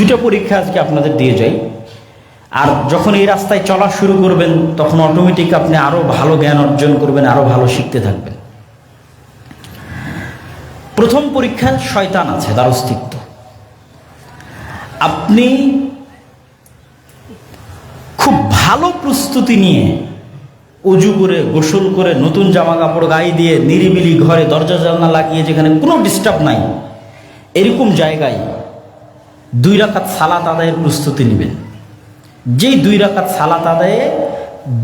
দুটো পরীক্ষা আজকে আপনাদের দিয়ে যাই। আর যখন এই রাস্তায় চলা শুরু করবেন, তখন অটোমেটিক আপনি আরও ভালো জ্ঞান অর্জন করবেন, আরও ভালো শিখতে থাকবেন। প্রথম পরীক্ষা শয়তান আছে, তার অস্তিত্ব। আপনি খুব ভালো প্রস্তুতি নিয়ে উজু করে, গোসল করে, নতুন জামা কাপড় গায়ে দিয়ে নিরিবিলি ঘরে দরজা জানলা লাগিয়ে যেখানে কোনো ডিস্টার্ব নাই, এরকম জায়গায় দুই রাকাত সালাত আদায়ের প্রস্তুতি নেবেন। যেই দুই রাকাত সালাত আদায়ে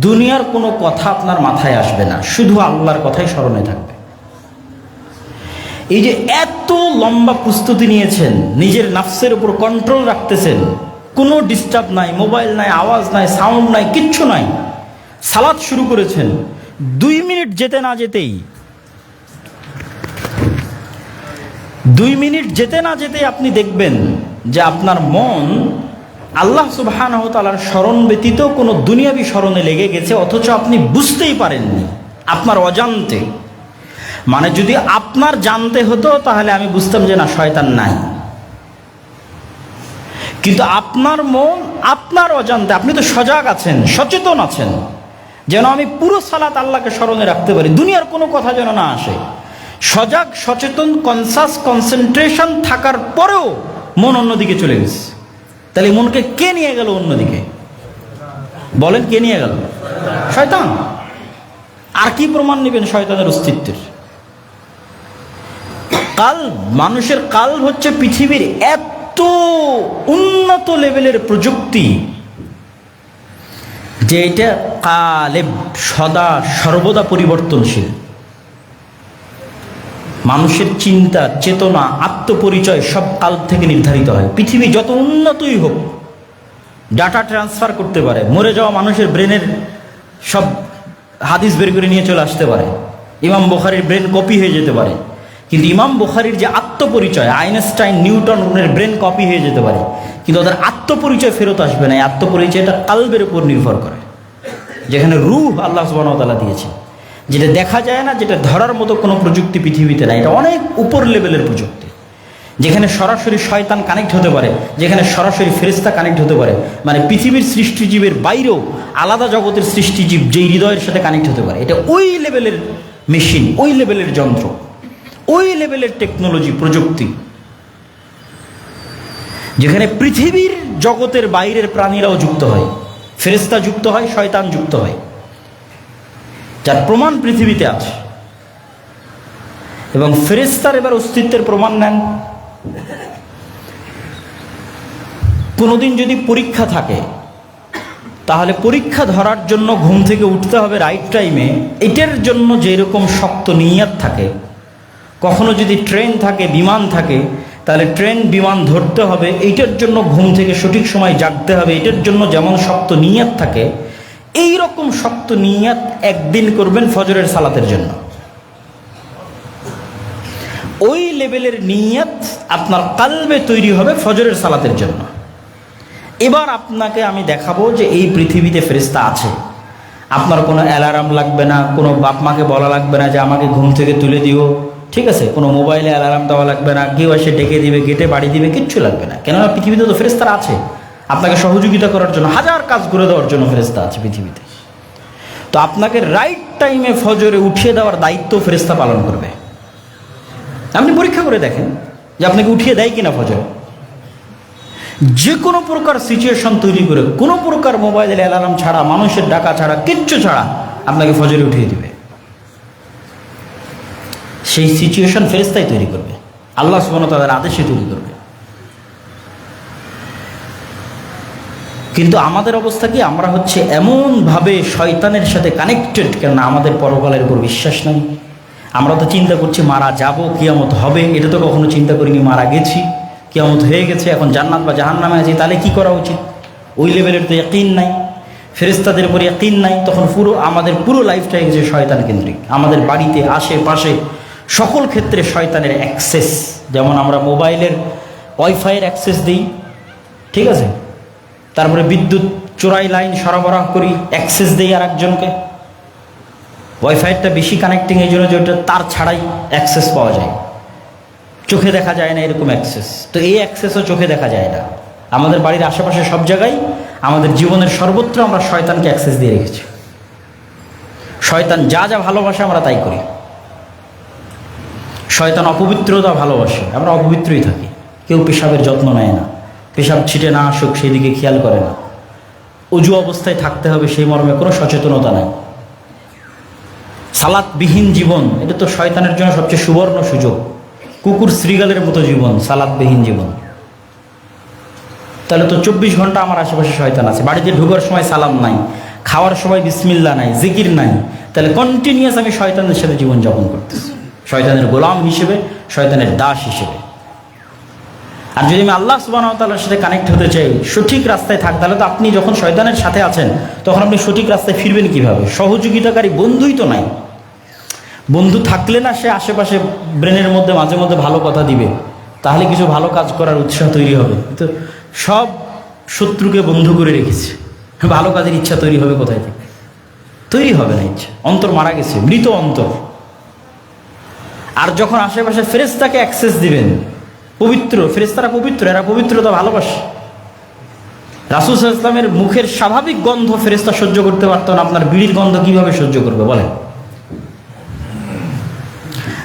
দুনিয়ার কোনো কথা আপনার মাথায় আসবে না, শুধু আল্লাহর কথাই স্মরণে থাকবে। এই যে এত লম্বা প্রস্তুতি নিয়েছেন, নিজের নাফসের উপর কন্ট্রোল রাখতেছেন, কোনো ডিস্টার্ব নাই মোবাইল নাই, আওয়াজ নাই সাউন্ড নাই, কিচ্ছু নাই সালাদ শুরু করেছেন। দুই মিনিট যেতে না যেতেই, দুই মিনিট যেতে না যেতে আপনি দেখবেন যে আপনার মন আল্লাহ সুবহান স্মরণ ব্যতীত কোনো দুনিয়াবি স্মরণে লেগে গেছে, অথচ আপনি বুঝতেই পারেননি আপনার অজান্তে। মানে যদি আপনার জানতে হতো, তাহলে আমি বুঝতাম যে না, শয়তান নাই। কিন্তু আপনার মন, আপনার অজান্তে, আপনি তো সজাগ আছেন, সচেতন আছেন। যেন আমি পুরো সালাত আল্লাহকে স্মরণে রাখতে পারি, দুনিয়ার কোনো কথা যেন না আসে। সজাগ, সচেতন কনসাস কনসেন্ট্রেশন থাকার পরেও মন অন্যদিকে চলে গেছে। তাহলে মনকে কে নিয়ে গেল অন্যদিকে? বলেন কে নিয়ে গেল? শয়তান। আর কি প্রমাণ নেবেন শয়তানের অস্তিত্বের? কাল, মানুষের কাল হচ্ছে পৃথিবীর এত উন্নত লেভেলের প্রযুক্তি যে এটা কালে সদা সর্বদা পরিবর্তনশীল। মানুষের চিন্তা, চেতনা, আত্মপরিচয় সব কাল থেকে নির্ধারিত হয়। পৃথিবী যত উন্নতই হোক ডাটা ট্রান্সফার করতে পারে, মরে যাওয়া মানুষের ব্রেনের সব হাদিস বের করে নিয়ে চলে আসতে পারে। ইমাম বোখারির ব্রেন কপি হয়ে যেতে পারে। কিন্তু ইমাম বোখারির যে আত্মপরিচয়, আইনস্টাইন নিউটন ওদের ব্রেন কপি হয়ে যেতে পারে। কিন্তু ওদের আত্মপরিচয় ফেরত আসবে না, এই আত্মপরিচয়টা কালবের উপর নির্ভর করে। যেখানে রুহ আল্লাহ সুবাহতালা দিয়েছে যেটা দেখা যায় না, যেটা ধরার মতো কোনো প্রযুক্তি পৃথিবীতে নাই। এটা অনেক উপর লেভেলের প্রযুক্তি। যেখানে সরাসরি শয়তান কানেক্ট হতে পারে, যেখানে সরাসরি ফেরিস্তা কানেক্ট হতে পারে। মানে পৃথিবীর সৃষ্টিজীবের বাইরেও আলাদা জগতের সৃষ্টিজীব যেই হৃদয়ের সাথে কানেক্ট হতে পারে। এটা ওই লেভেলের মেশিন ওই লেভেলের যন্ত্র, ওই লেভেলের টেকনোলজি প্রযুক্তি। যেখানে পৃথিবীর জগতের বাইরের প্রাণীরাও যুক্ত হয়। ফেরেস্তা যুক্ত হয়, শয়তান যুক্ত হয়। যার প্রমাণ পৃথিবীতে আছে। এবং ফেরেস্তার এবার অস্তিত্বের প্রমাণ নেন। কোনোদিন যদি পরীক্ষা থাকে, তাহলে পরীক্ষা ধরার জন্য ঘুম থেকে উঠতে হবে রাইট টাইমে এটার জন্য যেরকম শক্ত নিয়াত থাকে, কখনো যদি ট্রেন থাকে, বিমান থাকে, তাহলে ট্রেন বিমান ধরতে হবে। এইটার জন্য ঘুম থেকে সঠিক সময় জাগতে হবে। এটার জন্য যেমন শক্ত নিয়াত থাকে এই রকম শক্ত নিয়াত একদিন করবেন ফজরের সালাতের জন্য। ওই লেভেলের নিয়াত আপনার কালবে তৈরি হবে ফজরের সালাতের জন্য। এবার আপনাকে আমি দেখাবো যে এই পৃথিবীতে ফেরিস্তা আছে। আপনার কোনো অ্যালার্ম লাগবে না, কোনো বাপ মাকে বলা লাগবে না যে আমাকে ঘুম থেকে তুলে দিও। ঠিক আছে, কোনো মোবাইলে অ্যালার্ম দেওয়া লাগবে না, কেউ এসে ডেকে দিবে, গেটে বাড়ি দিবে, কিচ্ছু লাগবে না। কেননা পৃথিবীতে তো ফেরিস্তারা আছে। আপনাকে সহযোগিতা করার জন্য, হাজার কাজ করে দেওয়ার জন্য ফেরিস্তা আছে পৃথিবীতে। তো আপনাকে রাইট টাইমে ফজরে উঠিয়ে দেওয়ার দায়িত্ব ফেরেস্তা পালন করবে। আপনি পরীক্ষা করে দেখেন যে আপনাকে উঠিয়ে দেয় কিনা ফজরে। যে কোনো প্রকার সিচুয়েশন তৈরি করে, কোনো প্রকার মোবাইলের অ্যালার্ম ছাড়া, মানুষের ডাকা ছাড়া, কিচ্ছু ছাড়া আপনাকে ফজরে উঠিয়ে দিবে। সেই সিচুয়েশন ফেরেস্তাই তৈরি করবে। আল্লাহ সুবান তাদের আদেশে তৈরি করবে। কিন্তু আমাদের অবস্থা কি? আমরা হচ্ছে এমনভাবে শয়তানের সাথে কানেক্টেড কেন আমাদের পরকালের উপর বিশ্বাস নাই। আমরা তো চিন্তা করছি, মারা যাব, কিয়ামত হবে। এটা তো কখনো চিন্তা করিনি, মারা গেছি। কিয়ামত হয়ে গেছে, এখন জান্নাত বা জাহান নামে আছি, তাহলে কি করা উচিত? ওই লেভেলের তো ইয়াকিন নাই। ফেরেস্তাদের উপর ইয়াকিন নাই। তখন পুরো আমাদের পুরো লাইফটাই গেছে শয়তান কেন্দ্রিক আমাদের বাড়িতে, আশেপাশে, সকল ক্ষেত্রে শয়তানের অ্যাক্সেস যেমন আমরা মোবাইলের ওয়াইফাইয়ের অ্যাক্সেস দিই। ঠিক আছে? তারপরে বিদ্যুৎ চোরাই লাইন সরবরাহ করি অ্যাক্সেস দিই আর একজনকে ওয়াইফাইটা বেশি কানেক্টিং এই জন্য যে ওটা তার ছাড়াই অ্যাক্সেস পাওয়া যায়। চোখে দেখা যায় না এরকম অ্যাক্সেস তো এই অ্যাক্সেসও চোখে দেখা যায় না। আমাদের বাড়ির আশেপাশে সব জায়গায় আমাদের জীবনের সর্বত্র আমরা শয়তানকে অ্যাক্সেস দিয়ে রেখেছি। শয়তান যা যা ভালোবাসে আমরা তাই করি। শয়তান অপবিত্রতা ভালোবাসে, আমরা অপবিত্রই থাকি। কেউ পেশাবের যত্ন নেয় না। পেশাব ছিটে না আসুক সেই দিকে খেয়াল করে না। অজু অবস্থায় থাকতে হবে সেই মর্মে কোনো সচেতনতা নাই। সালাদবিহীন জীবন, এটা তো শয়তানের জন্য সবচেয়ে সুবর্ণ সুযোগ। কুকুর শ্রীগালের মতো জীবন সালাদবিহীন জীবন। তাহলে তো চব্বিশ ঘণ্টা আমার আশেপাশে শয়তান আছে। বাড়িতে ঢুকার সময় সালাম নাই, খাওয়ার সময় বিসমিল্লা নাই, জিকির নাই। তাহলে কন্টিনিউয়াস আমি শয়তানের সাথে জীবনযাপন করতেছি। শয়তানের গোলাম হিসেবে, শয়তানের দাস হিসেবে। আর যদি আমি আল্লাহ সুবাহ তাল্লার সাথে কানেক্ট হতে চাই, সঠিক রাস্তায় থাক, তাহলে তো আপনি যখন শয়তানের সাথে আছেন, তখন আপনি সঠিক রাস্তায় ফিরবেন কীভাবে? সহযোগিতাকারী বন্ধুই তো নাই। বন্ধু থাকলে না সে আশেপাশে ব্রেনের মধ্যে, মাঝে মধ্যে ভালো কথা দিবে। তাহলে কিছু ভালো কাজ করার উৎসাহ তৈরি হবে। তো সব শত্রুকে বন্ধু করে রেখেছে। ভালো কাজের ইচ্ছা তৈরি হবে কোথায় থেকে? তৈরি হবে না ইচ্ছা। অন্তর মারা গেছে, মৃত অন্তর। আর যখন আশেপাশে ফেরেস্তাকে অ্যাক্সেস দিবেন পবিত্র ফেরেস্তারা পবিত্র, এরা পবিত্রতা ভালোবাসে। রাসুল ইসলামের মুখের স্বাভাবিক গন্ধ ফেরেস্তা সহ্য করতে পারতো না, আপনার বিড়ির গন্ধ কীভাবে সহ্য করবে, বলেন।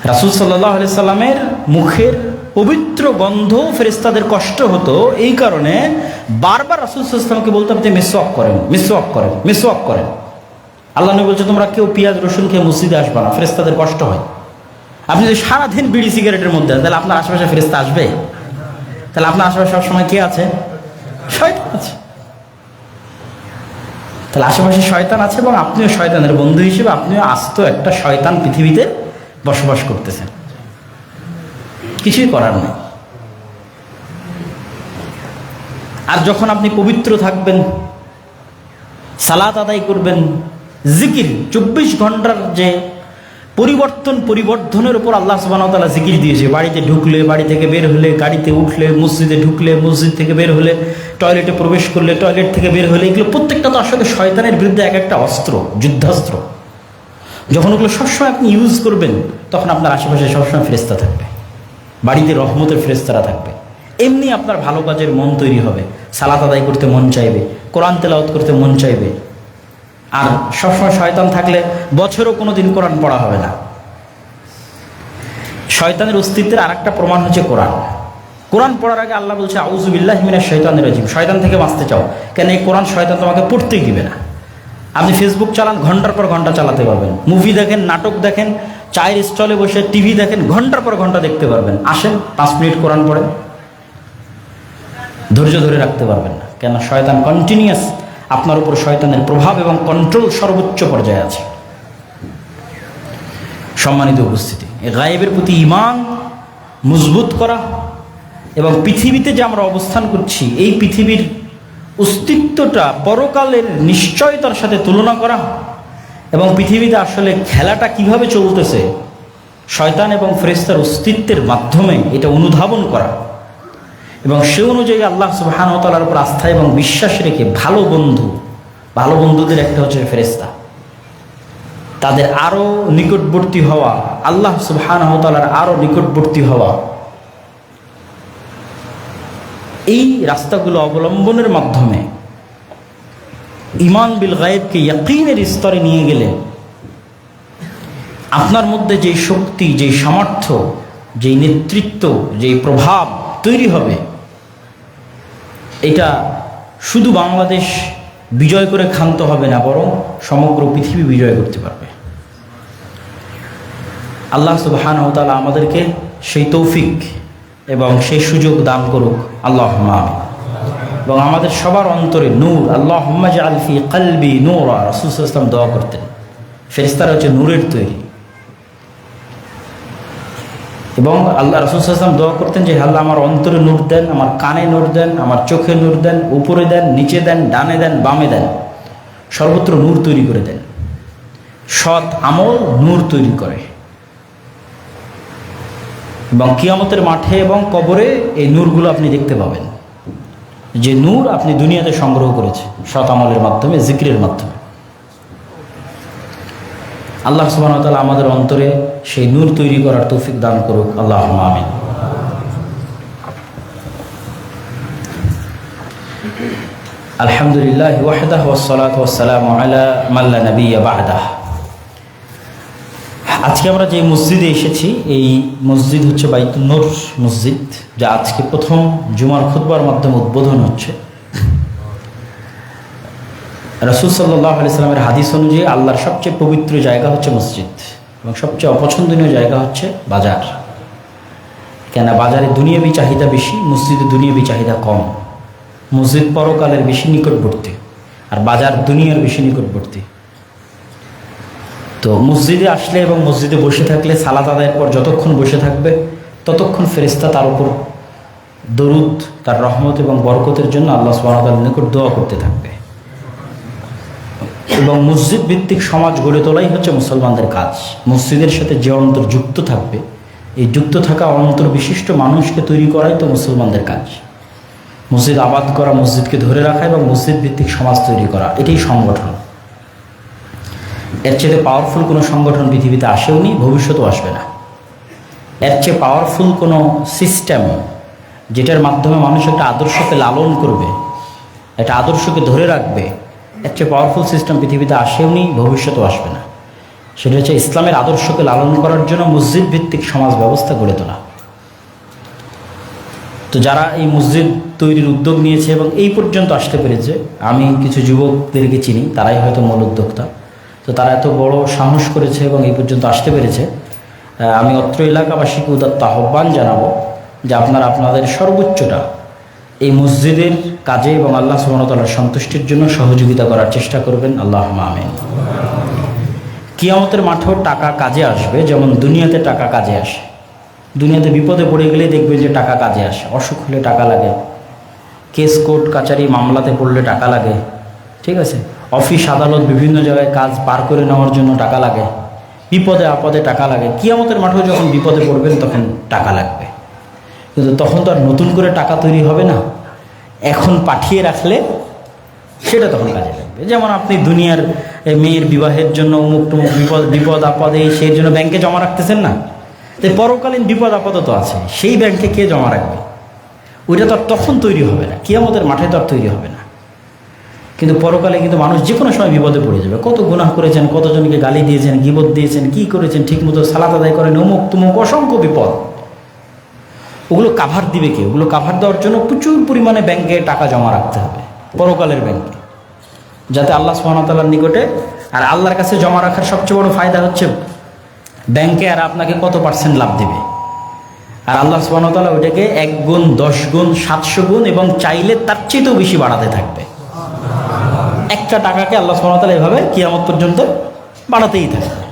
রাসুল সাল্লাহ সাল্লামের মুখের পবিত্র গন্ধ ফেরেস্তাদের কষ্ট হতো, এই কারণে বারবার রাসুল ইসলামকে বলতাম যে মিসওয়াক করেন মিসওয়াক করেন মিসওয়াক করেন। আল্লাহ নবী বলছে, তোমরা কেউ পেঁয়াজ, রসুন খেয়ে মসজিদে আসবে না ফেরেস্তাদের কষ্ট হয়। আপনি যদি সারাদিন বিড়ি সিগারেটের মধ্যে তাহলে আপনার আশেপাশে ফেরেস্তা আসবে? তাহলে আপনার আশেপাশে সবসময় কে আছে? শয়তান আছে। তাহলে আশেপাশে শয়তান আছে এবং আপনিও শয়তানের বন্ধু হিসেবে আপনিও আস্ত একটা শয়তান পৃথিবীতে বসবাস করতেছেন। কিছুই করার নেই। আর যখন আপনি পবিত্র থাকবেন, সালাত আদায় করবেন, জিকির, চব্বিশ ঘণ্টার যে পরিবর্তন, পরিবর্ধনের উপর আল্লাহ সুবাহতালা জিকির দিয়েছে। বাড়িতে ঢুকলে, বাড়ি থেকে বের হলে, গাড়িতে উঠলে, মসজিদে ঢুকলে, মসজিদ থেকে বের হলে, টয়লেটে প্রবেশ করলে, টয়লেট থেকে বের হলে, এগুলো প্রত্যেকটা তো আসলে শয়তানের বিরুদ্ধে এক একটা অস্ত্র, যুদ্ধাস্ত্র। যখন ওগুলো সবসময় আপনি ইউজ করবেন, তখন আপনার আশেপাশে সবসময় ফেরেস্তা থাকবে। বাড়িতে রহমতের ফেরেস্তারা থাকবে। এমনি আপনার ভালো কাজের মন তৈরি হবে। সালাত আদায় করতে মন চাইবে। কোরআন তেলাওয়াত করতে মন চাইবে। আর সবসময় শয়তান থাকলে বছরও কোনো দিন কোরআন পড়া হবে না। শয়তানের অস্তিত্বের আর একটা প্রমাণ হচ্ছে কোরআন। কোরআন পড়ার আগে আল্লাহ বলছে আউজুবিল্লাহ মিনা শয়তানের রাজিম। শয়তান থেকে বাঁচতে চাও। কেন এই কোরআন শয়তান তোমাকে পড়তেই দিবে না? আপনি ফেসবুক চালান, ঘণ্টার পর ঘণ্টা চালাতে পারবেন। মুভি দেখেন, নাটক দেখেন, চায়ের স্টলে বসে টিভি দেখেন, ঘণ্টার পর ঘণ্টা দেখতে পারবেন। আসেন, পাঁচ মিনিট কোরআন পড়েন। ধৈর্য ধরে রাখতে পারবেন না। কেন? শয়তান কন্টিনিউয়াস আপনার উপর শয়তানের প্রভাব এবং কন্ট্রোল সর্বোচ্চ পর্যায়ে আছে। সম্মানিত উপস্থিতি গায়েবের প্রতি ইমান মজবুত করা এবং পৃথিবীতে যে আমরা অবস্থান করছি, এই পৃথিবীর অস্তিত্বটা পরকালের নিশ্চয়তার সাথে তুলনা করা এবং পৃথিবীতে আসলে খেলাটা কীভাবে চলতেছে, শয়তান এবং ফ্রেস্তার অস্তিত্বের মাধ্যমে এটা অনুধাবন করা। এবং সে অনুযায়ী আল্লাহ সুবাহানতালার উপর আস্থা এবং বিশ্বাস রেখে ভালো বন্ধু, ভালো বন্ধুদের একটা হচ্ছে ফেরেস্তা তাদের আরও নিকটবর্তী হওয়া, আল্লাহ সুবাহানতালার আরও নিকটবর্তী হওয়া। এই রাস্তাগুলো অবলম্বনের মাধ্যমে ইমান বিল গায়েবকে ইয়াকিনের স্তরে নিয়ে গেলে আপনার মধ্যে যেই শক্তি, যেই সামর্থ্য, যেই নেতৃত্ব, যেই প্রভাব তৈরি হবে এটা শুধু বাংলাদেশ বিজয় করে ক্ষান্ত হবে না, বরং সমগ্র পৃথিবী বিজয় করতে পারবে। আল্লাহ সুবহান তালা আমাদেরকে সেই তৌফিক এবং সেই সুযোগ দান করুক। আল্লাহ এবং আমাদের সবার অন্তরে নূর আল্লাহ আলফি কালবি নূর, রসুল ইসলাম দোয়া করতেন। ফেরিস্তারা হচ্ছে নূরের তৈরি। এবং আল্লাহ রসুল ইসলাম দোয়া করতেন যে আল্লাহ, আমার অন্তরে নূর দেন, আমার কানে নূর দেন, আমার চোখে নূর দেন, উপরে দেন, নিচে দেন, ডানে দেন, বামে দেন, সর্বত্র নূর তৈরি করে দেন। সৎ আমল নূর তৈরি করে। এবং কিয়ামতের মাঠে এবং কবরে এই নূরগুলো আপনি দেখতে পাবেন। যে নূর আপনি দুনিয়াতে সংগ্রহ করেছে সৎ আমলের মাধ্যমে, জিক্রের মাধ্যমে। আল্লাহ সুবাহতাল আমাদের অন্তরে সেই নূর তৈরি করার তৌফিক দান করুক। আল্লাহ আমিন। আলহামদুলিল্লাহ ওয়াহদাহ ওয়াসসালাত ওয়াসসালামু আলা মাল্লা নবিয়্যা বাহদাহ আজকে আমরা যে মসজিদে এসেছি, এই মসজিদ হচ্ছে বাইতুল নূর মসজিদ, যা আজকে প্রথম জুমার খুতবার মাধ্যমে উদ্বোধন হচ্ছে। রসুল সাল্লাহ আলাইসালামের হাদিস অনুযায়ী আল্লাহর সবচেয়ে পবিত্র জায়গা হচ্ছে মসজিদ এবং সবচেয়ে অপছন্দনীয় জায়গা হচ্ছে বাজার। কেন বাজারে দুনিয়াবি চাহিদা বেশি, মসজিদে দুনিয়াবি চাহিদা কম। মসজিদ পরকালের বেশি নিকটবর্তী আর বাজার দুনিয়ার বেশি নিকটবর্তী। তো মসজিদে আসলে এবং মসজিদে বসে থাকলে সালাত আদায়ের পর যতক্ষণ বসে থাকবে, ততক্ষণ ফেরিস্তা তার উপর দরুদ, তার রহমত এবং বরকতের জন্য আল্লাহ সুবাহতাল নিকট দোয়া করতে থাকবে। এবং মসজিদ ভিত্তিক সমাজ গড়ে তোলাই হচ্ছে মুসলমানদের কাজ। মসজিদের সাথে যে অন্তর যুক্ত থাকবে, এই যুক্ত থাকা অন্তর বিশিষ্ট মানুষকে তৈরি করাই তো মুসলমানদের কাজ। মসজিদ আবাদ করা, মসজিদকে ধরে রাখা এবং মসজিদ ভিত্তিক সমাজ তৈরি করা, এটাই সংগঠন। এর চেয়ে পাওয়ারফুল কোনো সংগঠন পৃথিবীতে আসেও নি, ভবিষ্যতেও আসবে না। এর চেয়ে পাওয়ারফুল কোনো সিস্টেম যেটার মাধ্যমে মানুষ একটা আদর্শকে লালন করবে, একটা আদর্শকে ধরে রাখবে এর চেয়ে পাওয়ারফুল সিস্টেম পৃথিবীতে আসেও নি, ভবিষ্যতেও আসবে না। সেটা হচ্ছে ইসলামের আদর্শকে লালন করার জন্য মসজিদ ভিত্তিক সমাজ ব্যবস্থা গড়ে তোলা। তো যারা এই মসজিদ তৈরির উদ্যোগ নিয়েছে এবং এই পর্যন্ত আসতে পেরেছে, আমি কিছু যুবকদেরকে চিনি, তারাই হয়তো মূল উদ্যোক্তা। তো তারা এত বড় সাহস করেছে এবং এই পর্যন্ত আসতে পেরেছে। আমি অত্র এলাকাবাসীকে উদাত্ত আহ্বান জানাব যে আপনারা আপনাদের সর্বোচ্চটা এই মসজিদের কাজে এবং আল্লাহ সুবাহতাল্লাহ সন্তুষ্টির জন্য সহযোগিতা করার চেষ্টা করবেন। আল্লাহ আমিন। কিয়ামতের মাঠেও টাকা কাজে আসবে, যেমন দুনিয়াতে টাকা কাজে আসে। দুনিয়াতে বিপদে পড়ে গেলেই দেখবেন যে টাকা কাজে আসে। অসুখ হলে টাকা লাগে। কেস কোর্ট, কাচারি মামলাতে পড়লে টাকা লাগে। ঠিক আছে? অফিস, আদালত বিভিন্ন জায়গায় কাজ পার করে নেওয়ার জন্য টাকা লাগে। বিপদে, আপদে টাকা লাগে। কিয়ামতের মাঠেও যখন বিপদে পড়বেন তখন টাকা লাগবে। কিন্তু তখন তো আর নতুন করে টাকা তৈরি হবে না। এখন পাঠিয়ে রাখলে সেটা তখন কাজে লাগবে। যেমন আপনি দুনিয়ার মেয়ের বিবাহের জন্য অমুক টুমুক বিপদ বিপদ, আপদে সেই জন্য ব্যাংকে জমা রাখতেছেন না? তো পরকালীন বিপদ, আপদ তো আছে। সেই ব্যাংকে কে জমা রাখবে? ওইটা তো তখন তৈরি হবে না। কিয়ামতের মাঠে তো আর তৈরি হবে না। কিন্তু পরকালে কিন্তু মানুষ যে কোনো সময় বিপদে পড়ে যাবে। কত গুনাহ করেছেন, কতজনকে গালি দিয়েছেন, গিবত দিয়েছেন, কি করেছেন, ঠিকমতো সালাত আদায় করেন অমুক তুমুক অসংখ্য বিপদ। ওগুলো কাভার দিবে কে? ওগুলো কাভার দেওয়ার জন্য প্রচুর পরিমাণে ব্যাংকে টাকা জমা রাখতে হবে। পরকালের ব্যাংকে যাতে আল্লাহ সুহামতাল্লার নিকটে আর আল্লাহর কাছে জমা রাখার সবচেয়ে বড় ফায়দা হচ্ছে ব্যাংকে আর আপনাকে কত পার্সেন্ট লাভ দেবে? আর আল্লাহ সুবাহতাল্লাহ ওইটাকে এক গুণ, দশ গুণ, সাতশো গুণ এবং চাইলে তার চেয়েতেও বেশি বাড়াতে থাকবে। একটা টাকাকে আল্লাহ সুবাহতাল্লাহ এভাবে কিয়ামত পর্যন্ত বাড়াতেই থাকবে।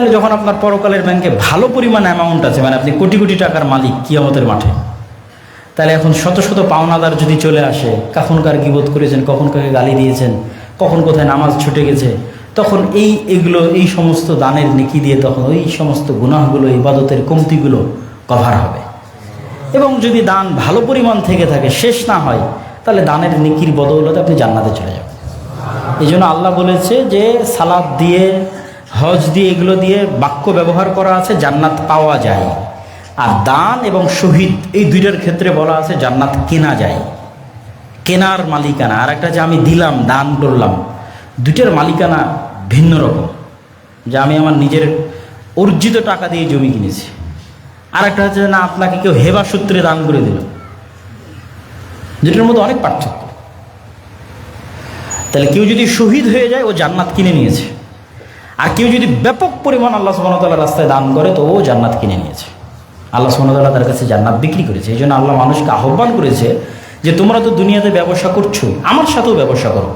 তাহলে যখন আপনার পরকালের ব্যাংকে ভালো পরিমাণ অ্যামাউন্ট আছে মানে আপনি কোটি কোটি টাকার মালিক কিয়ামতের মাঠে, তাহলে এখন শত শত পাওনাদার যদি চলে আসে, কখন কার গিবোধ করেছেন, কখন কাকে গালি দিয়েছেন, কখন কোথায় নামাজ ছুটে গেছে, তখন এই এগুলো, এই সমস্ত দানের নেকি দিয়ে তখন ওই সমস্ত গুনাহগুলো, ইবাদতের কমতিগুলো কভার হবে। এবং যদি দান ভালো পরিমাণ থেকে থাকে, শেষ না হয়, তাহলে দানের নেকির বদৌলতে আপনি জান্নাতে চলে যাবেন। এই জন্য আল্লাহ বলেছে যে সালাদ দিয়ে হজ দিয়ে এগুলো দিয়ে বাক্য ব্যবহার করা আছে, জান্নাত পাওয়া যায়। আর দান এবং শহীদ, এই দুইটার ক্ষেত্রে বলা আছে জান্নাত কেনা যায়। কেনার মালিকানা, আর একটা যে আমি দিলাম, দান করলাম, দুইটার মালিকানা ভিন্ন রকম। যে আমি আমার নিজের অর্জিত টাকা দিয়ে জমি কিনেছি। আর একটা হচ্ছে না, আপনাকে কেউ হেবা সূত্রে দান করে দিল। যেটার মধ্যে অনেক পার্থক্য। তাহলে কেউ যদি শহীদ হয়ে যায়, ও জান্নাত কিনে নিয়েছে। আর কেউ যদি ব্যাপক পরিমাণ আল্লাহ সুবাহতাল্লাহ রাস্তায় দান করে, তো ও জান্নাত কিনে নিয়েছে। আল্লাহ সুবাহতাল্লাহ তার কাছে জান্নাত বিক্রি করেছে। এই জন্য আল্লাহ মানুষকে আহ্বান করেছে যে তোমরা তো দুনিয়াতে ব্যবসা করছ, আমার সাথেও ব্যবসা করো।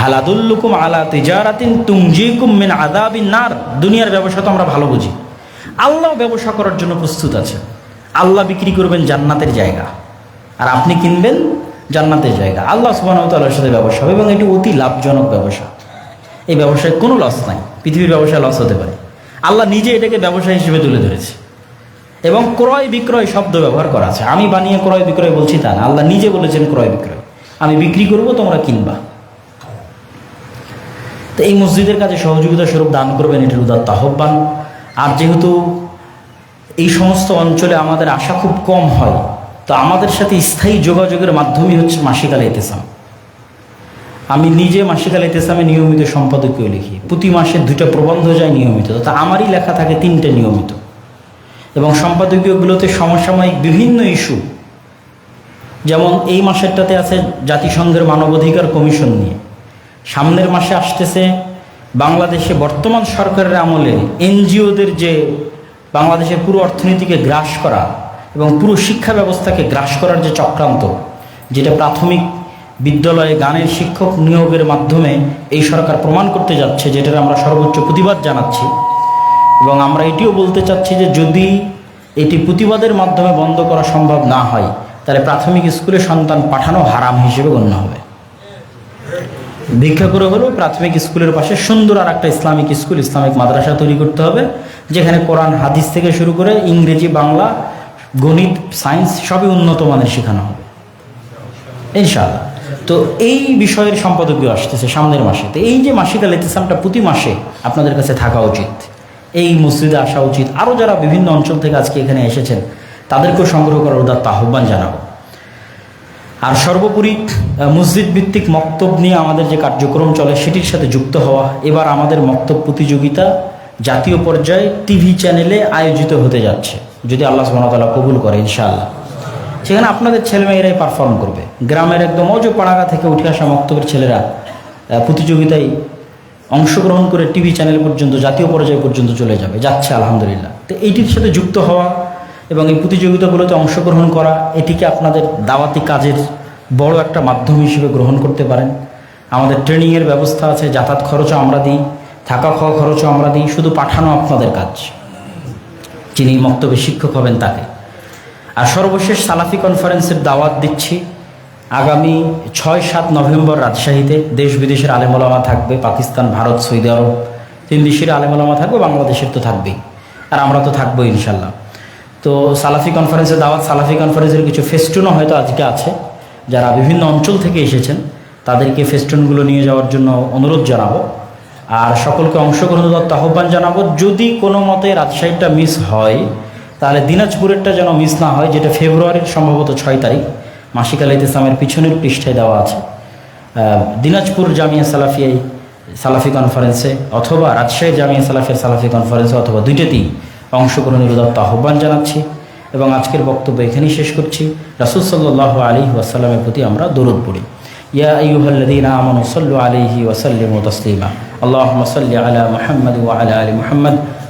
হালাদুল্লুকুম আলা তিজারাতিন তুমজিকুম মিন আদাবিন নার। দুনিয়ার ব্যবসা তো আমরা ভালো বুঝি। আল্লাহ ব্যবসা করার জন্য প্রস্তুত আছে। আল্লাহ বিক্রি করবেন জান্নাতের জায়গা। আর আপনি কিনবেন জান্নাতের জায়গা। আল্লাহ সুবাহতাল্লাহর সাথে ব্যবসা হবে এবং এটি অতি লাভজনক ব্যবসা। এই ব্যবসায় কোনো লস নাই। পৃথিবীর ব্যবসায় লস হতে পারে। আল্লাহ নিজে এটাকে ব্যবসা হিসেবে তুলে ধরেছে। এবং ক্রয় বিক্রয় শব্দ ব্যবহার করা আছে। আমি বানিয়ে ক্রয় বিক্রয় বলছি তা না। আল্লাহ নিজে বলেছেন ক্রয় বিক্রয়। আমি বিক্রি করব, তোমরা কিনবা। তো এই মসজিদের কাছে সহযোগিতা স্বরূপ দান করবেন, এটির উদাত্ত আহ্বান। আর যেহেতু এই সমস্ত অঞ্চলে আমাদের আশা খুব কম হয়, তো আমাদের সাথে স্থায়ী যোগাযোগের মাধ্যমই হচ্ছে মাসিকাল এতেসাম আমি নিজে মাসিকাল এতেসামে নিয়মিত সম্পাদকীয় লিখি। প্রতি মাসে দুইটা প্রবন্ধ যায় নিয়মিত। তা আমারই লেখা থাকে তিনটে নিয়মিত। এবং সম্পাদকীয়গুলোতে সমসাময়িক বিভিন্ন ইস্যু। যেমন এই মাসেরটাতে আছে জাতিসংঘের মানবাধিকার কমিশন নিয়ে। সামনের মাসে আসতেছে বাংলাদেশে বর্তমান সরকারের আমলে এনজিওদের যে বাংলাদেশের পুরো অর্থনীতিকে গ্রাস করা এবং পুরো শিক্ষা ব্যবস্থাকে গ্রাস করার যে চক্রান্ত, যেটা প্রাথমিক বিদ্যালয়ে গানের শিক্ষক নিয়োগের মাধ্যমে এই সরকার প্রমাণ করতে যাচ্ছে, যেটার আমরা সর্বোচ্চ প্রতিবাদ জানাচ্ছি। এবং আমরা এটিও বলতে চাচ্ছি যে যদি এটি প্রতিবাদের মাধ্যমে বন্ধ করা সম্ভব না হয়, তাহলে প্রাথমিক স্কুলে সন্তান পাঠানো হারাম হিসেবে গণ্য হবে। ভিক্ষা করে হলেও প্রাথমিক স্কুলের পাশে সুন্দর আর একটা ইসলামিক স্কুল, ইসলামিক মাদ্রাসা তৈরি করতে হবে, যেখানে কোরআন, হাদিস থেকে শুরু করে ইংরেজি, বাংলা, গণিত, সায়েন্স সবই উন্নত মানের শেখানো হবে। ইনশাআল্লাহ। তো এই বিষয়ের সম্পাদকীয় আসতেছে সামনের মাসে। তো এই যে মাসিকাল ইতিসামটা প্রতি মাসে আপনাদের কাছে থাকা উচিত। এই মসজিদে আসা উচিত। আরও যারা বিভিন্ন অঞ্চল থেকে আজকে এখানে এসেছেন, তাদেরকেও সংগ্রহ করার উদাত্ত আহ্বান জানাব। আর সর্বোপরি মসজিদ ভিত্তিক মক্তব নিয়ে আমাদের যে কার্যক্রম চলে, সেটির সাথে যুক্ত হওয়া। এবার আমাদের মক্তব প্রতিযোগিতা জাতীয় পর্যায়ে টিভি চ্যানেলে আয়োজিত হতে যাচ্ছে। যদি আল্লাহ সুবাহতাল্লাহ কবুল করে, ইনশাআল্লাহ। সেখানে আপনাদের ছেলেমেয়েরাই পারফর্ম করবে। গ্রামের একদম অজ পাড়াগা থেকে উঠে আসা মক্তবের ছেলেরা প্রতিযোগিতায় অংশগ্রহণ করে টিভি চ্যানেল পর্যন্ত, জাতীয় পর্যায় পর্যন্ত চলে যাবে। যাচ্ছে আলহামদুলিল্লাহ। তো এইটির সাথে যুক্ত হওয়া এবং এই প্রতিযোগিতাগুলোতে অংশগ্রহণ করা, এটিকে আপনাদের দাওয়াতি কাজের বড় একটা মাধ্যম হিসেবে গ্রহণ করতে পারেন। আমাদের ট্রেনিংয়ের ব্যবস্থা আছে, যাতায়াত খরচও আমরা দিই, থাকা খাওয়া খরচও আমরা দিই, শুধু পাঠানো আপনাদের কাজ। যিনি মক্তব্যে শিক্ষক হবেন তাকে। আর সর্বশেষ সালাফি কনফারেন্সের দাওয়াত দিচ্ছি। আগামী ছয় সাত নভেম্বর রাজশাহীতে দেশ বিদেশের আলেমোলামা থাকবে, পাকিস্তান, ভারত, সৌদি আরব। তিন দেশের আলেমলামা থাকবে, বাংলাদেশের তো থাকবেই। আর আমরা তো থাকব ইনশাল্লাহ। তো সালাফি কনফারেন্সের দাওয়াত, সালাফি কনফারেন্সের কিছু ফেস্টুনও হয়তো আজকে আছে। যারা বিভিন্ন অঞ্চল থেকে এসেছেন, তাদেরকে ফেস্টুনগুলো নিয়ে যাওয়ার জন্য অনুরোধ জানাব। আর সকলকে অংশগ্রহণ আহ্বান জানাব। যদি কোনো মতে রাজশাহীটা মিস হয় তাহলে দিনাজপুরেরটা যেন মিস না হয়, যেটা ফেব্রুয়ারির সম্ভবত ছয় তারিখ মাসিক আল ইসলামের পিছনের পৃষ্ঠায় দেওয়া আছে। দিনাজপুর জামিয়া সালাফিয়াই সালাফি কনফারেন্সে অথবা রাজশাহী জামিয়া সালাফিয়া, সালাফি কনফারেন্সে অথবা দুইটাতেই অংশগ্রহণের উদাত্ত আহ্বান জানাচ্ছি এবং আজকের বক্তব্য এখানেই শেষ করছি। রাসুল সাল্লাহ আলী ওয়াসাল্লামের প্রতি আমরা দরুদ পড়ি। আইয়ুহাল্লাযীনা আমানু সাল্লু আলাইহি ওয়া সাল্লিমু তাসলিমা। আল্লাহুম্মা সাল্লি আলা মুহাম্মাদ ওয়া আলা আলি